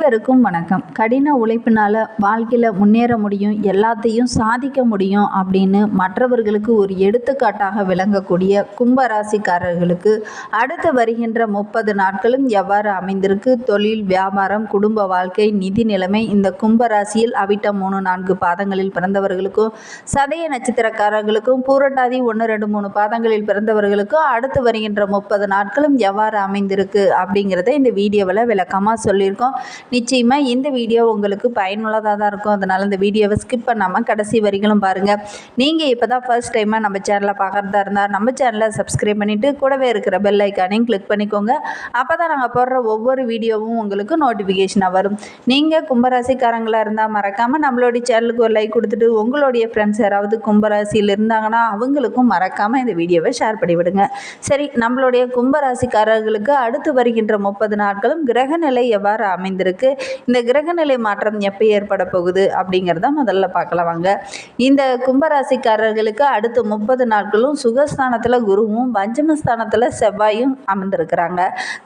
அனைவருக்கும் வணக்கம். கடின உழைப்பினால் வாழ்க்கையில் முன்னேற முடியும் எல்லாத்தையும் சாதிக்க முடியும் அப்படின்னு மற்றவர்களுக்கு ஒரு எடுத்துக்காட்டாக விளங்கக்கூடிய கும்பராசிக்காரர்களுக்கு அடுத்து வருகின்ற முப்பது நாட்களும் எவ்வாறு அமைந்திருக்கு? தொழில் வியாபாரம் குடும்ப வாழ்க்கை நிதி நிலைமை இந்த கும்பராசியில் அவிட்ட மூணு நான்கு பாதங்களில் பிறந்தவர்களுக்கும் சதய நட்சத்திரக்காரர்களுக்கும் பூரட்டாதி ஒன்று ரெண்டு மூணு பாதங்களில் பிறந்தவர்களுக்கும் அடுத்து வருகின்ற முப்பது நாட்களும் எவ்வாறு அமைந்திருக்கு அப்படிங்கிறத இந்த வீடியோவில் விளக்கமாக சொல்லியிருக்கோம். நிச்சயமாக இந்த வீடியோ உங்களுக்கு பயனுள்ளதாக தான் இருக்கும். அதனால் இந்த வீடியோவை ஸ்கிப் பண்ணாமல் கடைசி வரிகளும் பாருங்கள் நீங்கள் இப்போ தான் ஃபர்ஸ்ட் டைமாக நம்ம சேனலை பார்க்குறதா இருந்தால் நம்ம சேனலை சப்ஸ்கிரைப் பண்ணிவிட்டு கூடவே இருக்கிற பெல் ஐக்கானையும் கிளிக் பண்ணிக்கோங்க. அப்போ தான் நாங்கள் போடுற ஒவ்வொரு வீடியோவும் உங்களுக்கு நோட்டிஃபிகேஷனாக வரும். நீங்கள் கும்பராசிக்காரங்களாக இருந்தால் மறக்காமல் நம்மளுடைய சேனலுக்கு ஒரு லைக் கொடுத்துட்டு உங்களுடைய ஃப்ரெண்ட்ஸ் யாராவது கும்பராசியில் இருந்தாங்கன்னா அவங்களுக்கும் மறக்காமல் இந்த வீடியோவை ஷேர் பண்ணிவிடுங்க சரி நம்மளுடைய கும்பராசிக்காரர்களுக்கு அடுத்து வருகின்ற முப்பது நாட்களும் கிரகநிலை எவ்வாறு அமைந்திருக்கு? இந்த கிரகநிலை மாற்றம் எப்போ ஏற்பட போகுது அப்படிங்கிறத முதல்ல பார்க்கலாம் வாங்க. இந்த கும்பராசிக்காரர்களுக்கு அடுத்த முப்பது நாட்களும் சுகஸ்தானத்தில் குருவும் பஞ்சமஸ்தானத்தில் செவ்வாயும் அமர்ந்திருக்கிறாங்க.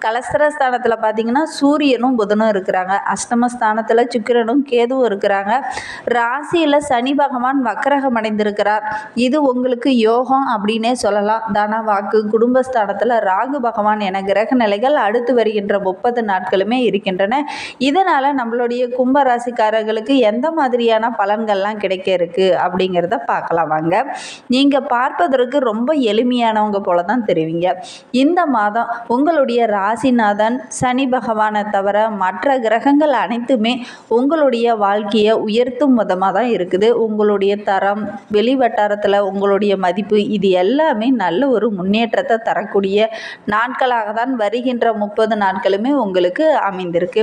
கலஸ்திரஸ்தானத்தில் பார்த்தீங்கன்னா சூரியனும் புதனும் இருக்கிறாங்க. அஷ்டமஸ்தானத்தில் சுக்கிரனும் கேதுவும் இருக்கிறாங்க. ராசியில் சனி பகவான் வக்கரகம் அடைந்திருக்கிறார். இது உங்களுக்கு யோகம் அப்படின்னே சொல்லலாம். தன வாக்கு குடும்பஸ்தானத்தில் ராகு பகவான் என கிரக நிலைகள் அடுத்து வருகின்ற முப்பது நாட்களுமே இருக்கின்றன. இதனால் நம்மளுடைய கும்ப ராசிக்காரர்களுக்கு எந்த மாதிரியான பலன்கள்லாம் கிடைக்க இருக்கு அப்படிங்கிறத பார்க்கலாம் வாங்க. நீங்கள் பார்ப்பதற்கு ரொம்ப எளிமையானவங்க போல தான் தெரிவிங்க. இந்த மாதம் உங்களுடைய ராசிநாதன் சனி பகவானை தவிர மற்ற கிரகங்கள் அனைத்துமே உங்களுடைய வாழ்க்கையை உயர்த்தும் விதமாக தான் இருக்குது. உங்களுடைய தரம் வெளி வட்டாரத்தில் உங்களுடைய மதிப்பு இது எல்லாமே நல்ல ஒரு முன்னேற்றத்தை தரக்கூடிய நாட்களாக தான் வருகின்ற முப்பது நாட்களுமே உங்களுக்கு அமைந்திருக்கு.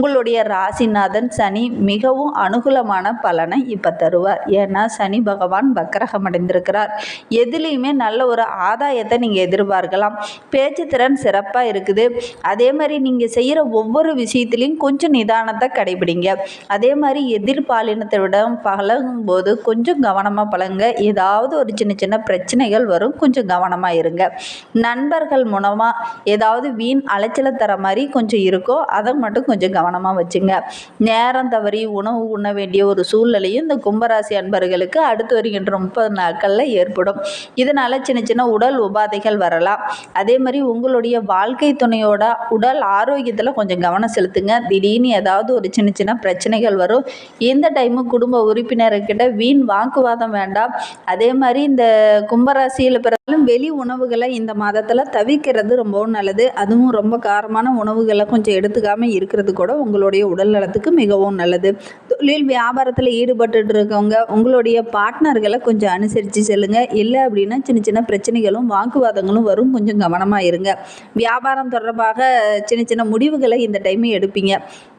உங்களுடைய ராசிநாதன் சனி மிகவும் அனுகூலமான பலனை இப்போ தருவார். ஏன்னா சனி பகவான் வக்கரகம் அடைந்திருக்கிறார். எதுலேயுமே நல்ல ஒரு ஆதாயத்தை நீங்கள் எதிர்பார்க்கலாம். பேச்சு திறன் சிறப்பாக இருக்குது. அதே மாதிரி நீங்கள் செய்கிற ஒவ்வொரு விஷயத்துலையும் கொஞ்சம் நிதானத்தை கடைபிடிங்க. அதே மாதிரி எதிர்பாலினத்திடம் பழகும் போது கொஞ்சம் கவனமாக பழகுங்க. ஏதாவது ஒரு சின்ன சின்ன பிரச்சனைகள் வரும். கொஞ்சம் கவனமாக இருங்க. நண்பர்கள் மூலமாக ஏதாவது வீண் அலைச்சலை தர மாதிரி கொஞ்சம் இருக்கோ அதை மட்டும் கொஞ்சம் கவனம் கவனமாக வச்சுங்க. நேரம் தவறி உணவு உண்ண வேண்டிய ஒரு சூழ்நிலையும் இந்த கும்பராசி அன்பர்களுக்கு அடுத்து வருகின்ற முப்பது நாட்களில் ஏற்படும். இதனால் சின்ன சின்ன உடல் உபாதைகள் வரலாம். அதே மாதிரி உங்களுடைய வாழ்க்கை துணையோட உடல் ஆரோக்கியத்தில் கொஞ்சம் கவனம் செலுத்துங்க. திடீர்னு ஏதாவது ஒரு சின்ன சின்ன பிரச்சனைகள் வரும். இந்த டைமு குடும்ப உறுப்பினர்கிட்ட வீண் வாக்குவாதம் வேண்டாம். அதே மாதிரி இந்த கும்பராசியில் பிற இருந்தாலும் வெளி உணவுகளை இந்த மாதத்தில் தவிர்க்கிறது ரொம்பவும் நல்லது. அதுவும் ரொம்ப காரமான உணவுகளை கொஞ்சம் எடுத்துக்காமல் இருக்கிறது கூட உங்களுடைய உடல் நலத்துக்கு மிகவும் நல்லது. தொழில் வியாபாரத்தில் ஈடுபட்டு இருக்கவங்க உங்களுடைய பார்ட்னர்களை கொஞ்சம் அனுசரித்து செல்லுங்க. இல்லை அப்படின்னா சின்ன சின்ன பிரச்சனைகளும் வாக்குவாதங்களும் வரும். கொஞ்சம் கவனமாக இருங்க. வியாபாரம் தொடர்பாக சின்ன சின்ன முடிவுகளை இந்த டைம் எடுப்பீங்க.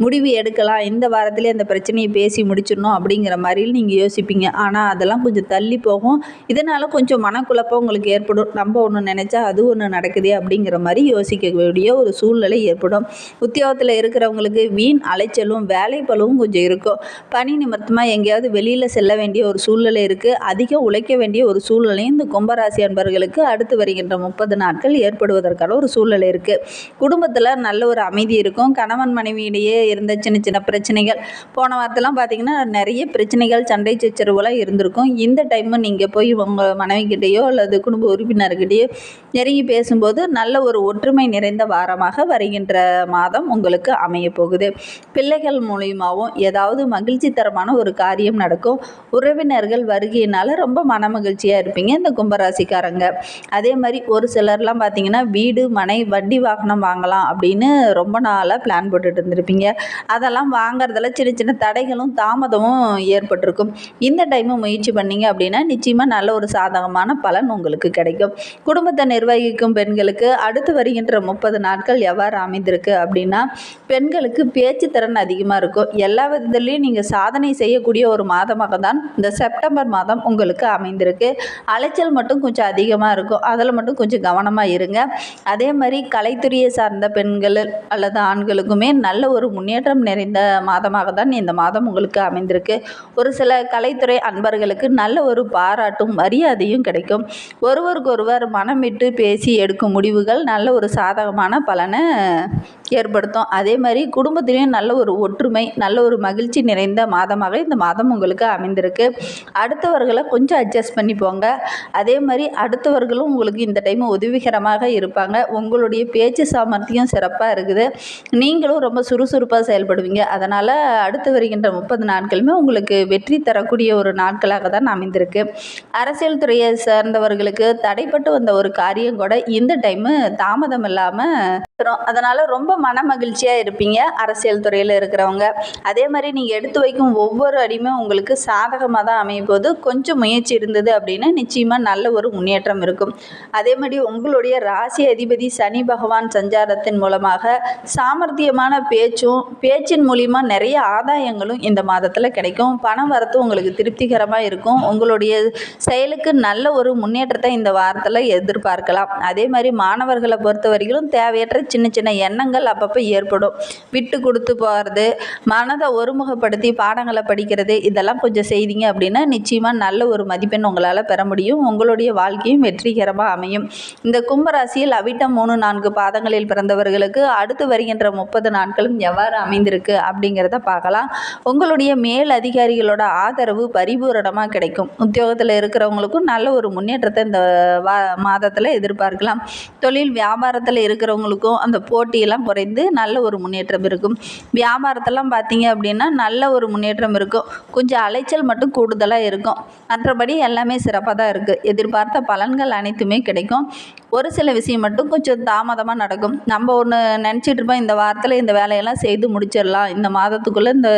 முடிவு எடுக்கலாம். இந்த வாரத்திலே அந்த பிரச்சனையை பேசி முடிச்சிடணும் அப்படிங்கிற மாதிரி நீங்கள் யோசிப்பீங்க. ஆனால் அதெல்லாம் கொஞ்சம் தள்ளி போகும். இதனால் கொஞ்சம் மனக்குழப்பம் உங்களுக்கு ஏற்படும். நம்ம ஒன்று நினச்சா அது ஒன்று நடக்குதே அப்படிங்கிற மாதிரி யோசிக்கக்கூடிய ஒரு சூழ்நிலை ஏற்படும். உத்தியோகத்தில் இருக்கிறவங்களுக்கு வீண் அலைச்சலும் வேலை பலவும் கொஞ்சம் இருக்கும். பணி நிமித்தமாக எங்கேயாவது வெளியில் செல்ல வேண்டிய ஒரு சூழ்நிலை இருக்குது அதிகம் உழைக்க வேண்டிய ஒரு சூழ்நிலையும் இந்த கும்பராசி அன்பர்களுக்கு அடுத்து வருகின்ற முப்பது நாட்கள் ஏற்படுவதற்கான ஒரு சூழ்நிலை இருக்குது குடும்பத்தில் நல்ல ஒரு அமைதி இருக்கும். கணவன் மனைவியிடையே இருந்த சின்ன சின்ன பிரச்சனைகள். போன வாரத்தெல்லாம் பார்த்தீங்கன்னா நிறைய பிரச்சனைகள் சண்டை சச்சரவுலாம் இருந்திருக்கும். இந்த டைமு நீங்கள் போய் உங்கள் மனைவிக்கிட்டேயோ அல்லது குடும்ப உறுப்பினர்கிட்டயோ நெருங்கி பேசும்போது நல்ல ஒரு ஒற்றுமை நிறைந்த வாரமாக வருகின்ற மாதம் உங்களுக்கு அமைய போகுது. பிள்ளைகள் மூலியமாகவும் ஏதாவது மகிழ்ச்சி தரமான ஒரு காரியம் நடக்கும். உறவினர்கள் வருகையினால் ரொம்ப மன மகிழ்ச்சியாக இருப்பீங்க இந்த கும்பராசிக்காரங்க. அதே மாதிரி ஒரு சிலர்லாம் பார்த்தீங்கன்னா வீடு மனை வண்டி வாகனம் வாங்கலாம் அப்படின்னு ரொம்ப நாளாக பிளான் போட்டுட்டு இருந்திருப்பீங்க. அதெல்லாம் வாங்குறதுல சின்ன சின்ன தடைகளும் தாமதமும் ஏற்பட்டிருக்கும். இந்த டைமு முயற்சி பண்ணீங்க அப்படின்னா நிச்சயமாக நல்ல ஒரு சாதகமான பலன் உங்களுக்கு கிடைக்கும். குடும்பத்தை நிர்வகிக்கும் பெண்களுக்கு அடுத்து வருகின்ற முப்பது நாட்கள் எவ்வாறு அமைந்திருக்கு அப்படின்னா பெண்களுக்கு பேச்சு திறன் அதிகமாக இருக்கும். எல்லா விதத்துலேயும் நீங்கள் சாதனை செய்யக்கூடிய ஒரு மாதமாக தான் இந்த செப்டம்பர் மாதம் உங்களுக்கு அமைந்திருக்கு. அலைச்சல் மட்டும் கொஞ்சம் அதிகமாக இருக்கும். அதில் மட்டும் கொஞ்சம் கவனமாக இருங்க. அதே மாதிரி கலைத்துறையை சார்ந்த பெண்கள் அல்லது ஆண்களுக்குமே நல்ல ஒரு முன்னேற்றம் நிறைந்த மாதமாக தான் இந்த மாதம் உங்களுக்கு அமைந்திருக்கு. ஒரு சில கலைத்துறை அன்பர்களுக்கு நல்ல ஒரு பாராட்டும் மரியாதையும் கிடைக்கும். ஒரு ஒருவருக்கொருவர் மனமிட்டு பேசி எடுக்கும் முடிவுகள் நல்ல ஒரு சாதகமான பலனை ஏற்படுத்தும். அதே மாதிரி குடும்பத்திலையும் நல்ல ஒரு ஒற்றுமை நல்ல ஒரு மகிழ்ச்சி நிறைந்த மாதமாக இந்த மாதம் உங்களுக்கு அமைந்திருக்கு. அடுத்தவர்களை கொஞ்சம் அட்ஜஸ்ட் பண்ணி போங்க. அதே மாதிரி அடுத்தவர்களும் உங்களுக்கு இந்த டைம் உதவிகரமாக இருப்பாங்க. உங்களுடைய பேச்சு சாமர்த்தியம் சிறப்பாக இருக்குது. நீங்களும் ரொம்ப சுறுசுறுப்பாக செயல்படுவீங்க. அதனால் அடுத்து வருகின்ற முப்பது நாட்களுமே உங்களுக்கு வெற்றி தரக்கூடிய ஒரு நாட்களாக தான் அமைந்திருக்கு. அரசியல் துறையை சேர்ந்தவர்களுக்கு தடைப்பட்டு வந்த ஒரு காரியம் கூட இந்த டைமு தாமதம் இல்லாமல் வரும் அதனால் ரொம்ப மன மகிழ்ச்சியாக இருப்பீங்க அரசியல் துறையில் இருக்கிறவங்க. அதே மாதிரி நீங்கள் எடுத்து வைக்கும் ஒவ்வொரு அடியுமே உங்களுக்கு சாதகமாக தான் அமையும் போது கொஞ்சம் முயற்சி இருந்தது அப்படின்னா நிச்சயமாக நல்ல ஒரு முன்னேற்றம் இருக்கும். அதே மாதிரி உங்களுடைய ராசி அதிபதி சனி பகவான் சஞ்சாரத்தின் மூலமாக சாமர்த்தியமான பேச்சும் பேச்சின் மூலிமா நிறைய ஆதாயங்களும் இந்த மாதத்தில் கிடைக்கும். பணம் வரத்து உங்களுக்கு திருப்திகரமாக இருக்கும். உங்களுடைய செயலுக்கு நல்ல ஒரு முன்னேற்றத்தை இந்த வாரத்தில் எதிர்பார்க்கலாம். அதே மாதிரி மாணவர்களை பொறுத்த வரைக்கும் தேவையற்ற சின்ன சின்ன எண்ணங்கள் அப்பப்போ ஏற்படும். விட்டு கொடுத்து போகிறது மனதை ஒருமுகப்படுத்தி பாடங்களை படிக்கிறது இதெல்லாம் கொஞ்சம் செய்தீங்க அப்படின்னா நிச்சயமாக நல்ல ஒரு மதிப்பெண் உங்களால் பெற முடியும். உங்களுடைய வாழ்க்கையும் வெற்றிகரமாக அமையும். இந்த கும்பராசியில் அவிட்டம் மூணு நான்கு பாதங்களில் பிறந்தவர்களுக்கு அடுத்து வருகின்ற முப்பது நாட்களும் எவ்வாறு அமைந்திருக்கு அப்படிங்கிறத பார்க்கலாம். உங்களுடைய மேல் அதிகாரிகளோட ஆதரவு பரிபூரணமாக கிடைக்கும். உத்தியோகத்தில் இருக்கிறவங்களுக்கும் நல்ல ஒரு முன்னேற்றத்தை இந்த மாதத்தில் எதிர்பார்க்கலாம். தொழில் வியாபாரத்தில் இருக்கிறவங்களுக்கும் அந்த போட்டியெல்லாம் குறைந்து நல்ல ஒரு முன்னேற்றம் இருக்கும். வியாபாரத்தெல்லாம் பார்த்தீங்க அப்படின்னா நல்ல ஒரு முன்னேற்றம் இருக்கும். கொஞ்சம் அலைச்சல் மட்டும் கூடுதலாக இருக்கும். மற்றபடி எல்லாமே சிறப்பாக தான் இருக்குது எதிர்பார்த்த பலன்கள் அனைத்துமே கிடைக்கும். ஒரு சில விஷயம் மட்டும் கொஞ்சம் தாமதமாக நடக்கும். நம்ம ஒன்று நினச்சிட்டு இருப்போம் இந்த வாரத்தில் இந்த வேலையெல்லாம் செய்து முடிச்சிடலாம். இந்த மாதத்துக்குள்ளே இந்த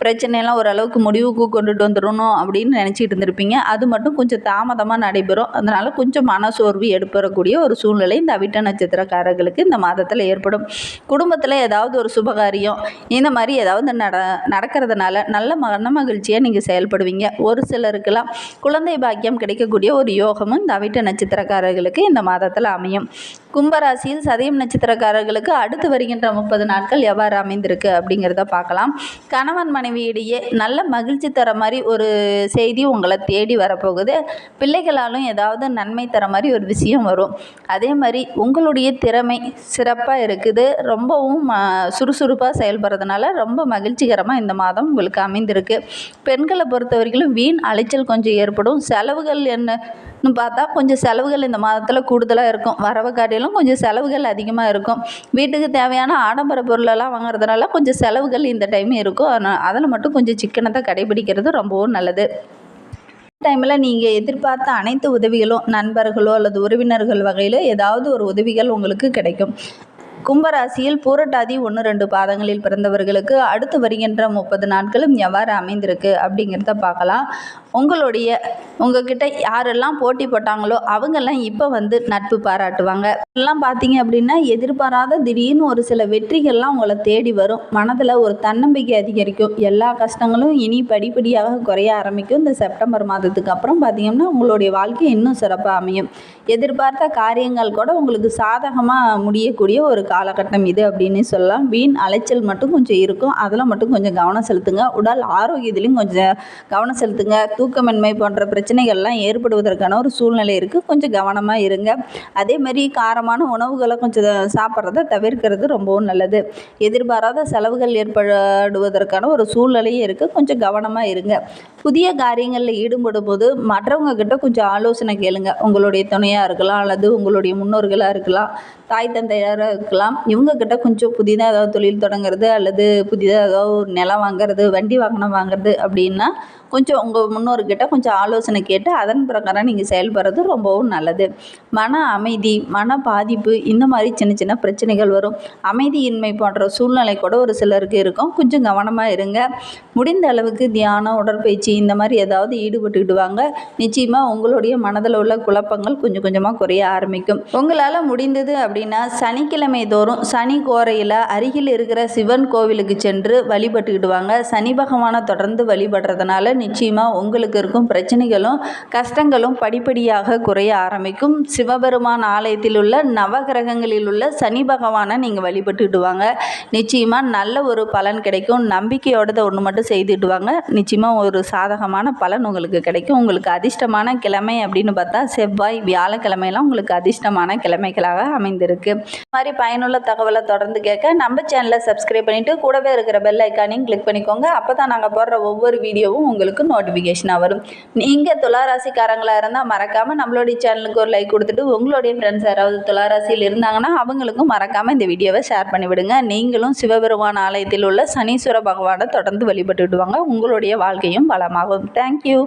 பிரச்சனையெல்லாம் ஓரளவுக்கு முடிவுக்கு கொண்டுட்டு வந்துடணும் அப்படின்னு நினச்சிட்டு இருந்திருப்பீங்க. அது மட்டும் கொஞ்சம் தாமதமாக நடைபெறும். அதனால் அதனால் கொஞ்சம் மனசோர்வு ஏற்படக்கூடிய ஒரு சூழ்நிலை இந்த அவிட்ட நட்சத்திரக்காரர்களுக்கு இந்த மாதத்தில் ஏற்படும். குடும்பத்தில் ஏதாவது ஒரு சுபகாரியம் இந்த மாதிரி ஏதாவது நட நடக்கிறதுனால நல்ல மன மகிழ்ச்சியாக நீங்கள் செயல்படுவீங்க. ஒரு சிலருக்கெல்லாம் குழந்தை பாக்கியம் கிடைக்கக்கூடிய ஒரு யோகமும் இந்த அவிட்ட நட்சத்திரக்காரர்களுக்கு இந்த மாதத்தில் அமையும். கும்பராசியில் சதயம் நட்சத்திரக்காரர்களுக்கு அடுத்து வருகின்ற முப்பது நாட்கள் எவ்வாறு அமைந்திருக்கு அப்படிங்கிறத பார்க்கலாம். கணவன் மனைவியிடையே நல்ல மகிழ்ச்சி தர மாதிரி ஒரு செய்தி உங்களை தேடி வரப்போகுது. பிள்ளைகளாலும் ஏதாவது நன்மை தர மாதிரி ஒரு விஷயம் வரும். அதே மாதிரி உங்களுடைய திறமை சிறப்பாக இருக்குது. ரொம்பவும் சுறுசுறுப்பாக செயல்படுறதுனால ரொம்ப மகிழ்ச்சிகரமாக இந்த மாதம் உங்களுக்கு அமைந்திருக்கு. பெண்களை பொறுத்த வரைக்கும் வீண் அலைச்சல் கொஞ்சம் ஏற்படும். செலவுகள் என்னன்னு பார்த்தா கொஞ்சம் செலவுகள் இந்த மாதத்தில் கூடுதலாக இருக்கும். வரவு காட்டிலும் கொஞ்சம் செலவுகள் அதிகமாக இருக்கும். வீட்டுக்கு தேவையான ஆடம்பர பொருளெல்லாம் வாங்குறதுனால கொஞ்சம் செலவுகள் இந்த டைம் இருக்கும். அதனால் அதில் மட்டும் கொஞ்சம் சிக்கனத்தை கடைபிடிக்கிறது ரொம்பவும் நல்லது. டைமில் நீங்கள் எதிர்பார்த்த அனைத்து உதவிகளும் நண்பர்களோ அல்லது உறவினர்கள் வகையில் ஏதாவது ஒரு உதவிகள் உங்களுக்கு கிடைக்கும். கும்பராசியில் பூரட்டாதி ஒன்று ரெண்டு பாதங்களில் பிறந்தவர்களுக்கு அடுத்து வருகின்ற முப்பது நாட்களும் எவ்வாறு அமைந்திருக்கு அப்படிங்கிறத பார்க்கலாம். உங்களுடைய உங்ககிட்ட யாரெல்லாம் போட்டி போட்டாங்களோ அவங்கெல்லாம் இப்போ வந்து நட்பு பாராட்டுவாங்க. எல்லாம் பார்த்தீங்க அப்படின்னா எதிர்பாராத திடீர்னு ஒரு சில வெற்றிகள்லாம் உங்களை தேடி வரும். மனதில் ஒரு தன்னம்பிக்கை அதிகரிக்கும். எல்லா கஷ்டங்களும் இனி படிப்படியாக குறைய ஆரம்பிக்கும். இந்த செப்டம்பர் மாதத்துக்கு அப்புறம் பார்த்தீங்கன்னா உங்களுடைய வாழ்க்கை இன்னும் சிறப்பாக அமையும். எதிர்பார்த்த காரியங்கள் கூட உங்களுக்கு சாதகமாக முடியக்கூடிய ஒரு காலகட்டம் இது அப்படின்னு சொல்லலாம். வீண் அலைச்சல் மட்டும் கொஞ்சம் இருக்கும். அதில் மட்டும் கொஞ்சம் கவனம் செலுத்துங்க. உடல் ஆரோக்கியத்திலையும் கொஞ்சம் கவனம் செலுத்துங்க. தூக்கமின்மை போன்ற பிரச்சனைகள்லாம் ஏற்படுவதற்கான ஒரு சூழ்நிலை இருக்குது கொஞ்சம் கவனமாக இருங்க. அதே மாதிரி காரமான உணவுகளை கொஞ்சம் சாப்பிட்றத தவிர்க்கிறது ரொம்பவும் நல்லது. எதிர்பாராத செலவுகள் ஏற்படுவதற்கான ஒரு சூழ்நிலையும் இருக்குது கொஞ்சம் கவனமாக இருங்க. புதிய காரியங்களில் ஈடுபடும் போது மற்றவங்க கிட்ட கொஞ்சம் ஆலோசனை கேளுங்க. உங்களுடைய துணையாக இருக்கலாம் அல்லது உங்களுடைய முன்னோர்களாக இருக்கலாம் தாய் தந்தையாராக இருக்கலாம். இவங்கக்கிட்ட கொஞ்சம் புதிதாக ஏதாவது தொழில் தொடங்குறது அல்லது புதிதாக ஏதாவது ஒரு நிலம் வாங்குறது வண்டி வாகனம் வாங்குறது அப்படின்னா கொஞ்சம் உங்கள் முன்னோர்கிட்ட கொஞ்சம் ஆலோசனை கேட்டு அதன் பிரகாரம் நீங்கள் செயல்படுறது ரொம்பவும் நல்லது. மன அமைதி மன பாதிப்பு இந்த மாதிரி சின்ன சின்ன பிரச்சனைகள் வரும். அமைதியின்மை போன்ற சூழ்நிலை கூட ஒரு சிலருக்கு இருக்கும். கொஞ்சம் கவனமாக இருங்க. முடிந்த அளவுக்கு தியானம் உடற்பயிற்சி இந்த மாதிரி ஏதாவது ஈடுபட்டுக்கிட்டு வாங்க. நிச்சயமாக உங்களுடைய மனதில் உள்ள குழப்பங்கள் கொஞ்சம் கொஞ்சமாக குறைய ஆரம்பிக்கும். உங்களால் முடிந்தது அப்படின்னா சனிக்கிழமை தோறும் சனி கோரையில் அருகில் இருக்கிற சிவன் கோவிலுக்கு சென்று வழிபட்டுக்கிடுவாங்க சனி பகவானை தொடர்ந்து வழிபடுறதுனால நிச்சயமாக உங்கள் உங்களுக்கு இருக்கும் பிரச்சனைகளும் கஷ்டங்களும் படிப்படியாக குறைய ஆரம்பிக்கும். சிவபெருமான் ஆலயத்தில் உள்ள நவகிரகங்களில் உள்ள சனி பகவானை நீங்கள் வழிபட்டுக்கிடுவாங்க நிச்சயமாக நல்ல ஒரு பலன் கிடைக்கும். நம்பிக்கையோட ஒன்று மட்டும் செய்துட்டு வாங்க நிச்சயமாக ஒரு சாதகமான பலன் உங்களுக்கு கிடைக்கும். உங்களுக்கு அதிர்ஷ்டமான கிழமை அப்படின்னு பார்த்தா செவ்வாய் வியாழக்கிழமையெல்லாம் உங்களுக்கு அதிர்ஷ்டமான கிழமைகளாக அமைந்திருக்கு. மாதிரி பயனுள்ள தகவலை தொடர்ந்து கேட்க நம்ம சேனலை சப்ஸ்கிரைப் பண்ணிவிட்டு கூடவே இருக்கிற பெல் ஐக்கானையும் கிளிக் பண்ணிக்கோங்க. அப்போ தான் நாங்கள் போடுற ஒவ்வொரு வீடியோவும் உங்களுக்கு நோட்டிஃபிகேஷன் நோட்டிஃபிகேஷனாக வரும். நீங்கள் துளாராசிக்காரங்களாக இருந்தால் மறக்காமல் நம்மளுடைய சேனலுக்கு ஒரு லைக் கொடுத்துட்டு உங்களுடைய ஃப்ரெண்ட்ஸ் யாராவது துளாராசியில் இருந்தாங்கன்னா அவங்களுக்கும் மறக்காமல் இந்த வீடியோவை ஷேர் பண்ணிவிடுங்க. நீங்களும் சிவபெருமான் ஆலயத்தில் உள்ள சனீஸ்வர பகவானை தொடர்ந்து வழிபட்டுடுவாங்க உங்களுடைய வாழ்க்கையும் வளமாகும். தேங்க்யூ